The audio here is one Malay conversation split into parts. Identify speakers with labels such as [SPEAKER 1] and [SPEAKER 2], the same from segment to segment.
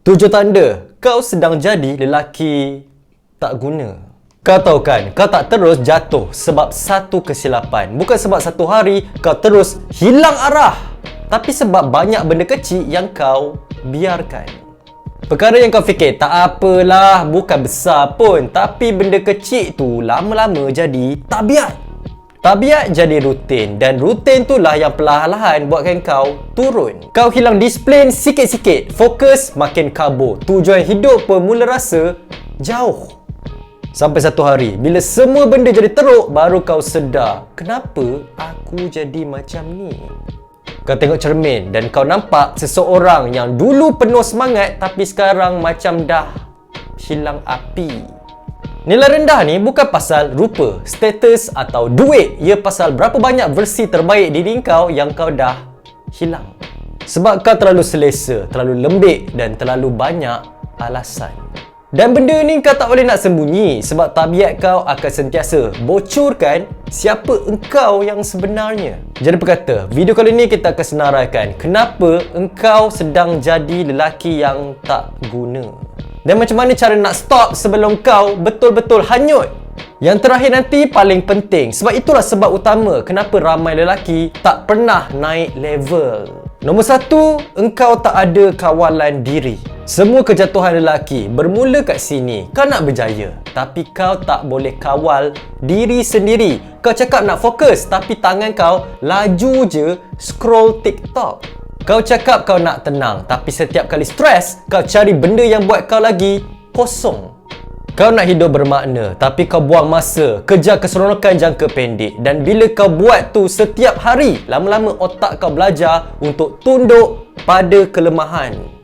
[SPEAKER 1] Tujuh tanda kau sedang jadi lelaki tak guna. Kau tahu kan, kau tak terus jatuh sebab satu kesilapan. Bukan sebab satu hari kau terus hilang arah. Tapi sebab banyak benda kecil yang kau biarkan. Perkara yang kau fikir, tak apalah, bukan besar pun. Tapi benda kecil tu lama-lama jadi tabiat. Tabiat jadi rutin dan rutin itulah yang perlahan-lahan buatkan kau turun. Kau hilang disiplin sikit-sikit, fokus makin kabur. Tujuan hidup pun mula rasa jauh. Sampai satu hari, bila semua benda jadi teruk, baru kau sedar, kenapa aku jadi macam ni? Kau tengok cermin dan kau nampak seseorang yang dulu penuh semangat tapi sekarang macam dah hilang api. Nilai rendah ni bukan pasal rupa, status atau duit. Ia pasal berapa banyak versi terbaik diri kau yang kau dah hilang. Sebab kau terlalu selesa, terlalu lembik dan terlalu banyak alasan. Dan benda ni kau tak boleh nak sembunyi sebab tabiat kau akan sentiasa bocorkan siapa engkau yang sebenarnya. Jadi berkata, video kali ni kita akan senaraikan kenapa engkau sedang jadi lelaki yang tak guna. Dan macam mana cara nak stop sebelum kau betul-betul hanyut? Yang terakhir nanti paling penting sebab itulah sebab utama kenapa ramai lelaki tak pernah naik level. Nombor satu, engkau tak ada kawalan diri. Semua kejatuhan lelaki bermula kat sini. Kau nak berjaya, tapi kau tak boleh kawal diri sendiri. Kau cakap nak fokus, tapi tangan kau laju je scroll TikTok. Kau cakap kau nak tenang, tapi setiap kali stres, kau cari benda yang buat kau lagi kosong. Kau nak hidup bermakna, tapi kau buang masa, kejar keseronokan jangka pendek. Dan bila kau buat tu setiap hari, lama-lama otak kau belajar untuk tunduk pada kelemahan.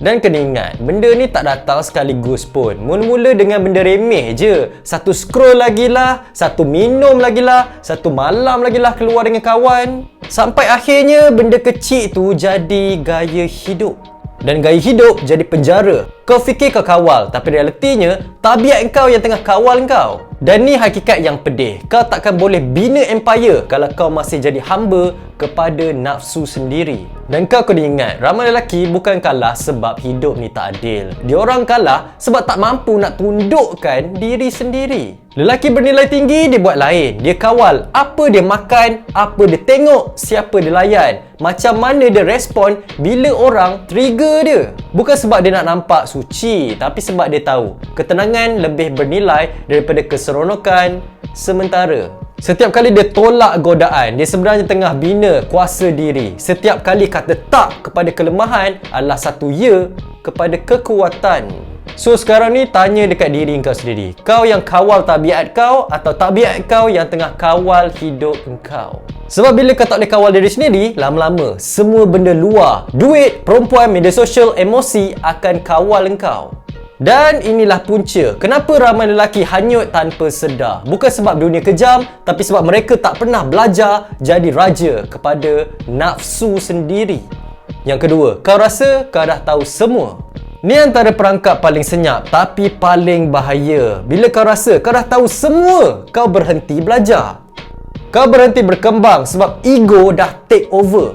[SPEAKER 1] Dan kena ingat, benda ni tak datang sekaligus pun. Mula-mula dengan benda remeh je. Satu scroll lagi lah, satu minum lagi lah, satu malam lagi lah keluar dengan kawan. Sampai akhirnya benda kecil tu jadi gaya hidup. Dan gaya hidup jadi penjara. Kau fikir kau kawal, tapi realitinya tabiat kau yang tengah kawal kau. Dan ni hakikat yang pedih. Kau takkan boleh bina empire kalau kau masih jadi hamba kepada nafsu sendiri. Dan kau kena ingat, ramai lelaki bukan kalah sebab hidup ni tak adil. Dia orang kalah sebab tak mampu nak tundukkan diri sendiri. Lelaki bernilai tinggi dia buat lain. Dia kawal apa dia makan, apa dia tengok, siapa dia layan. Macam mana dia respon bila orang trigger dia. Bukan sebab dia nak nampak suci, tapi sebab dia tahu ketenangan lebih bernilai daripada keseronokan sementara. Setiap kali dia tolak godaan, dia sebenarnya tengah bina kuasa diri. Setiap kali kata tak kepada kelemahan adalah satu ya kepada kekuatan. So sekarang ni tanya dekat diri kau sendiri Kau yang kawal tabiat kau Atau tabiat kau yang tengah kawal hidup kau Sebab bila kau tak boleh kawal diri sendiri Lama-lama semua benda luar Duit, perempuan, media sosial, emosi Akan kawal kau dan inilah punca kenapa ramai lelaki hanyut tanpa sedar. Bukan sebab dunia kejam, tapi sebab mereka tak pernah belajar jadi raja kepada nafsu sendiri. Yang kedua, kau rasa kau dah tahu semua. Ni antara perangkap paling senyap tapi paling bahaya. Bila kau rasa kau dah tahu semua, kau berhenti belajar. Kau berhenti berkembang sebab ego dah take over.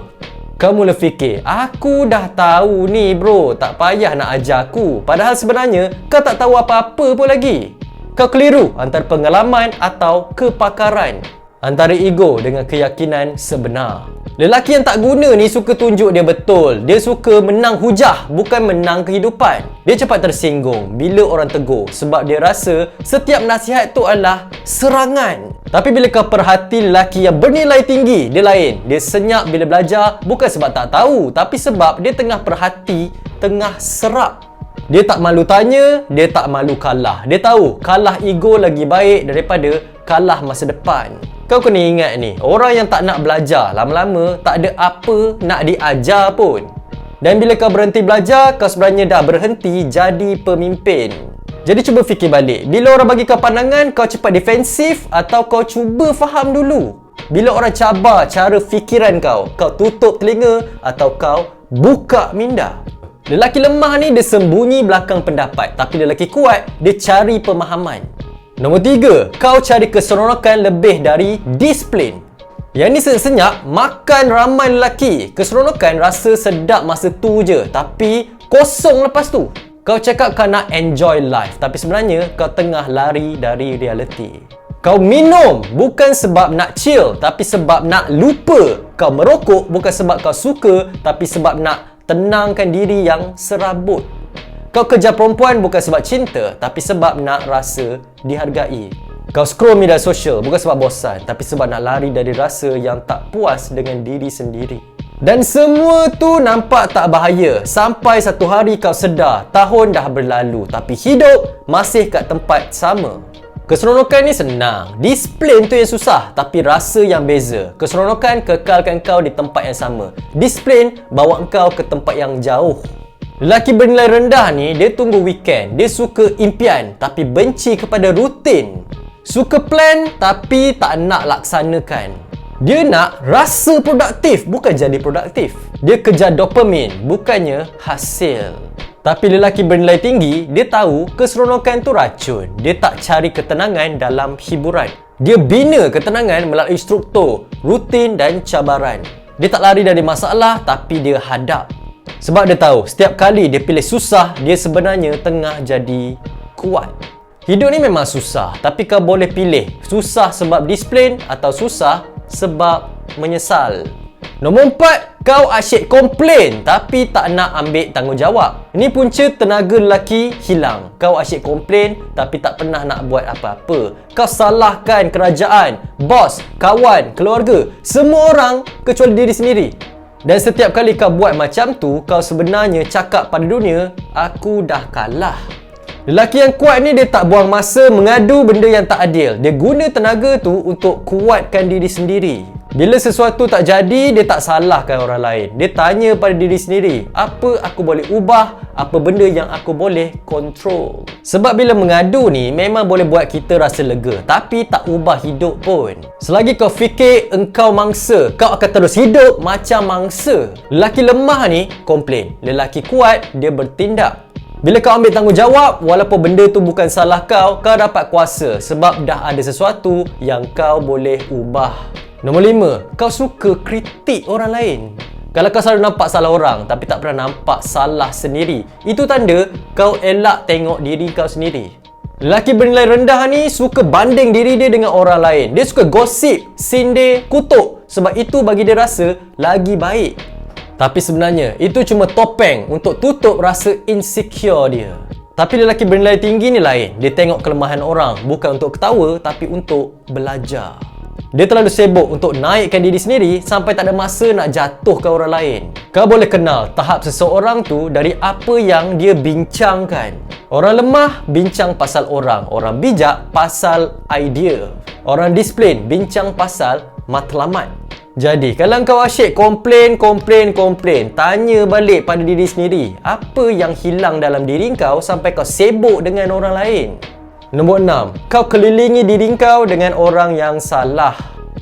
[SPEAKER 1] Kau mula fikir, aku dah tahu ni bro, tak payah nak ajar aku. Padahal sebenarnya kau tak tahu apa-apa pun lagi. Kau keliru antara pengalaman atau kepakaran. Antara ego dengan keyakinan sebenar. Lelaki yang tak guna ni suka tunjuk dia betul. Dia suka menang hujah, bukan menang kehidupan. Dia cepat tersinggung bila orang tegur sebab dia rasa setiap nasihat tu adalah serangan. Tapi bila kau perhati lelaki yang bernilai tinggi, dia lain. Dia senyap bila belajar bukan sebab tak tahu, tapi sebab dia tengah perhati, tengah serap. Dia tak malu tanya, dia tak malu kalah. Dia tahu kalah ego lagi baik daripada kalah masa depan. Kau kena ingat ni, orang yang tak nak belajar lama-lama tak ada apa nak diajar pun. Dan bila kau berhenti belajar, kau sebenarnya dah berhenti jadi pemimpin. Jadi cuba fikir balik, bila orang bagi kau pandangan, kau cepat defensif atau kau cuba faham dulu? Bila orang cabar cara fikiran kau, kau tutup telinga atau kau buka minda? Lelaki lemah ni dia sembunyi belakang pendapat, tapi lelaki kuat dia cari pemahaman. Nombor tiga, kau cari keseronokan lebih dari disiplin. Yang ni senyap-senyap, makan ramai lelaki. Keseronokan rasa sedap masa tu je. Tapi kosong lepas tu. Kau cakap kau nak enjoy life. Tapi sebenarnya kau tengah lari dari reality. Kau minum bukan sebab nak chill. Tapi sebab nak lupa. Kau merokok bukan sebab kau suka. Tapi sebab nak tenangkan diri yang serabut. Kau kejar perempuan bukan sebab cinta. Tapi sebab nak rasa dihargai. Kau scroll media sosial bukan sebab bosan tapi sebab nak lari dari rasa yang tak puas dengan diri sendiri. Dan semua tu nampak tak bahaya sampai satu hari kau sedar tahun dah berlalu tapi hidup masih kat tempat sama. Keseronokan ni senang. Disiplin tu yang susah tapi rasa yang beza. Keseronokan kekalkan kau di tempat yang sama. Disiplin bawa kau ke tempat yang jauh. Lelaki bernilai rendah ni dia tunggu weekend. Dia suka impian tapi benci kepada rutin. Suka plan tapi tak nak laksanakan. Dia nak rasa produktif bukan jadi produktif. Dia kejar dopamin bukannya hasil. Tapi lelaki bernilai tinggi, dia tahu keseronokan tu racun. Dia tak cari ketenangan dalam hiburan. Dia bina ketenangan melalui struktur, rutin dan cabaran. Dia tak lari dari masalah tapi dia hadap. Sebab dia tahu setiap kali dia pilih susah, dia sebenarnya tengah jadi kuat. Hidup ni memang susah, tapi kau boleh pilih susah sebab disiplin atau susah sebab menyesal. Nombor empat, kau asyik komplain tapi tak nak ambil tanggungjawab. Ini punca tenaga lelaki hilang. Kau asyik komplain tapi tak pernah nak buat apa-apa. Kau salahkan kerajaan, bos, kawan, keluarga, semua orang kecuali diri sendiri. Dan setiap kali kau buat macam tu, kau sebenarnya cakap pada dunia, aku dah kalah. Lelaki yang kuat ni dia tak buang masa mengadu benda yang tak adil. Dia guna tenaga tu untuk kuatkan diri sendiri. Bila sesuatu tak jadi, dia tak salahkan orang lain. Dia tanya pada diri sendiri, apa aku boleh ubah, apa benda yang aku boleh kontrol. Sebab bila mengadu ni, memang boleh buat kita rasa lega. Tapi tak ubah hidup pun. Selagi kau fikir engkau mangsa, kau akan terus hidup macam mangsa. Lelaki lemah ni, komplain. Lelaki kuat, dia bertindak. Bila kau ambil tanggungjawab, walaupun benda tu bukan salah kau, kau dapat kuasa sebab dah ada sesuatu yang kau boleh ubah. Nombor lima, kau suka kritik orang lain. Kalau kau selalu nampak salah orang tapi tak pernah nampak salah sendiri, itu tanda kau elak tengok diri kau sendiri. Lelaki bernilai rendah ni suka banding diri dia dengan orang lain. Dia suka gosip, sindir, kutuk sebab itu bagi dia rasa lagi baik. Tapi sebenarnya itu cuma topeng untuk tutup rasa insecure dia. Tapi lelaki bernilai tinggi ni lain. Dia tengok kelemahan orang bukan untuk ketawa tapi untuk belajar. Dia terlalu sibuk untuk naikkan diri sendiri sampai tak ada masa nak jatuhkan orang lain. Kau boleh kenal tahap seseorang tu dari apa yang dia bincangkan. Orang lemah bincang pasal orang. Orang bijak pasal idea. Orang disiplin bincang pasal matlamat. Jadi, kalau kau asyik komplain, komplain, komplain, tanya balik pada diri sendiri, apa yang hilang dalam diri kau sampai kau sibuk dengan orang lain? Nombor enam, kau kelilingi diri kau dengan orang yang salah.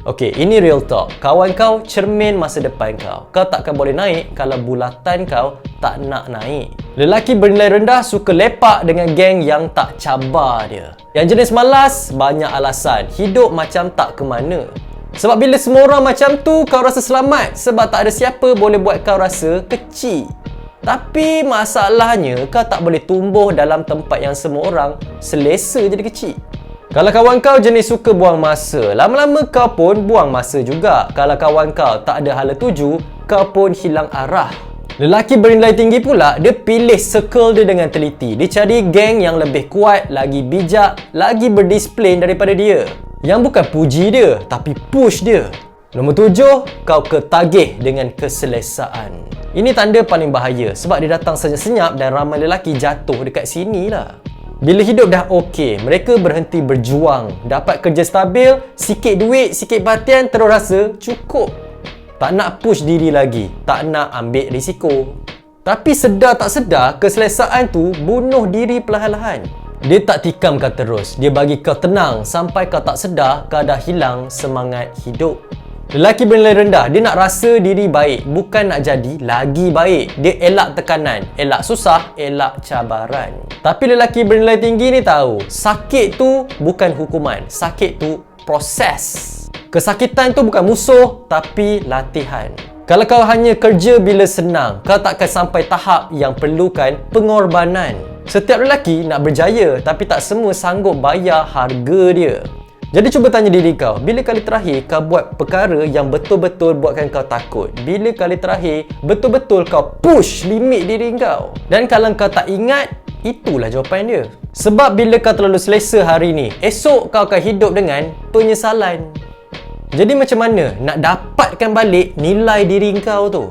[SPEAKER 1] Okey, ini real talk. Kawan kau cermin masa depan kau. Kau takkan boleh naik kalau bulatan kau tak nak naik. Lelaki bernilai rendah suka lepak dengan geng yang tak cabar dia. Yang jenis malas, banyak alasan. Hidup macam tak ke mana. Sebab bila semua orang macam tu, kau rasa selamat sebab tak ada siapa boleh buat kau rasa kecil. Tapi masalahnya, kau tak boleh tumbuh dalam tempat yang semua orang selesa jadi kecil. Kalau kawan kau jenis suka buang masa, lama-lama kau pun buang masa juga. Kalau kawan kau tak ada hala tuju, kau pun hilang arah. Lelaki bernilai tinggi pula, dia pilih circle dia dengan teliti. Dia cari geng yang lebih kuat, lagi bijak, lagi berdisiplin daripada dia. Yang bukan puji dia, tapi push dia. Nombor tujuh, kau ketagih dengan keselesaan. Ini tanda paling bahaya sebab dia datang senyap-senyap dan ramai lelaki jatuh dekat sini lah. Bila hidup dah okey, mereka berhenti berjuang. Dapat kerja stabil, sikit duit, sikit perhatian, terus rasa cukup. Tak nak push diri lagi, tak nak ambil risiko. Tapi sedar tak sedar, keselesaan tu bunuh diri perlahan-lahan. Dia tak tikam kau terus. Dia bagi kau tenang sampai kau tak sedar kau dah hilang semangat hidup. Lelaki bernilai rendah, dia nak rasa diri baik, bukan nak jadi lagi baik. Dia elak tekanan, elak susah, elak cabaran. Tapi lelaki bernilai tinggi ni tahu, sakit tu bukan hukuman, sakit tu proses. Kesakitan tu bukan musuh tapi latihan. Kalau kau hanya kerja bila senang, kau takkan sampai tahap yang perlukan pengorbanan. Setiap lelaki nak berjaya tapi tak semua sanggup bayar harga dia. Jadi cuba tanya diri kau, bila kali terakhir kau buat perkara yang betul-betul buatkan kau takut? Bila kali terakhir betul-betul kau push limit diri kau? Dan kalau kau tak ingat, itulah jawapan dia. Sebab bila kau terlalu selesa hari ni, esok kau akan hidup dengan penyesalan. Jadi macam mana nak dapatkan balik nilai diri kau tu?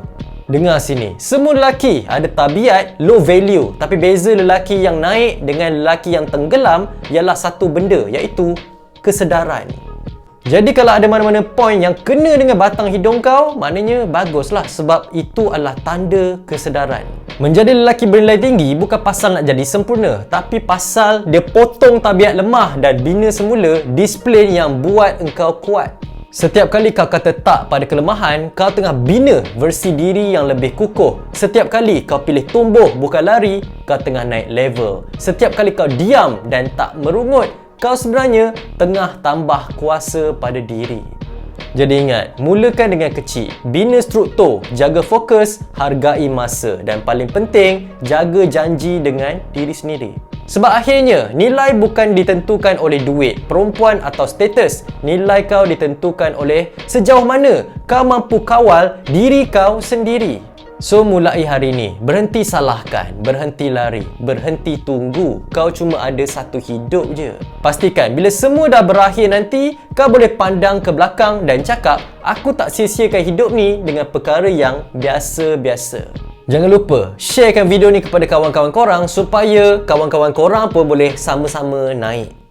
[SPEAKER 1] Dengar sini, semua lelaki ada tabiat low value tapi beza lelaki yang naik dengan lelaki yang tenggelam ialah satu benda iaitu kesedaran. Jadi kalau ada mana-mana point yang kena dengan batang hidung kau, maknanya baguslah sebab itu adalah tanda kesedaran. Menjadi lelaki bernilai tinggi bukan pasal nak jadi sempurna, tapi pasal dia potong tabiat lemah dan bina semula disiplin yang buat engkau kuat. Setiap kali kau kata tak pada kelemahan, kau tengah bina versi diri yang lebih kukuh. Setiap kali kau pilih tumbuh bukan lari, kau tengah naik level. Setiap kali kau diam dan tak merungut, kau sebenarnya tengah tambah kuasa pada diri. Jadi ingat, mulakan dengan kecil. Bina struktur, jaga fokus, hargai masa dan paling penting, jaga janji dengan diri sendiri. Sebab akhirnya, nilai bukan ditentukan oleh duit, perempuan atau status. Nilai kau ditentukan oleh sejauh mana kau mampu kawal diri kau sendiri. So mulai hari ini, berhenti salahkan, berhenti lari, berhenti tunggu. Kau cuma ada satu hidup je. Pastikan bila semua dah berakhir nanti, kau boleh pandang ke belakang dan cakap, aku tak sia-siakan hidup ni dengan perkara yang biasa-biasa. Jangan lupa sharekan video ni kepada kawan-kawan korang supaya kawan-kawan korang pun boleh sama-sama naik.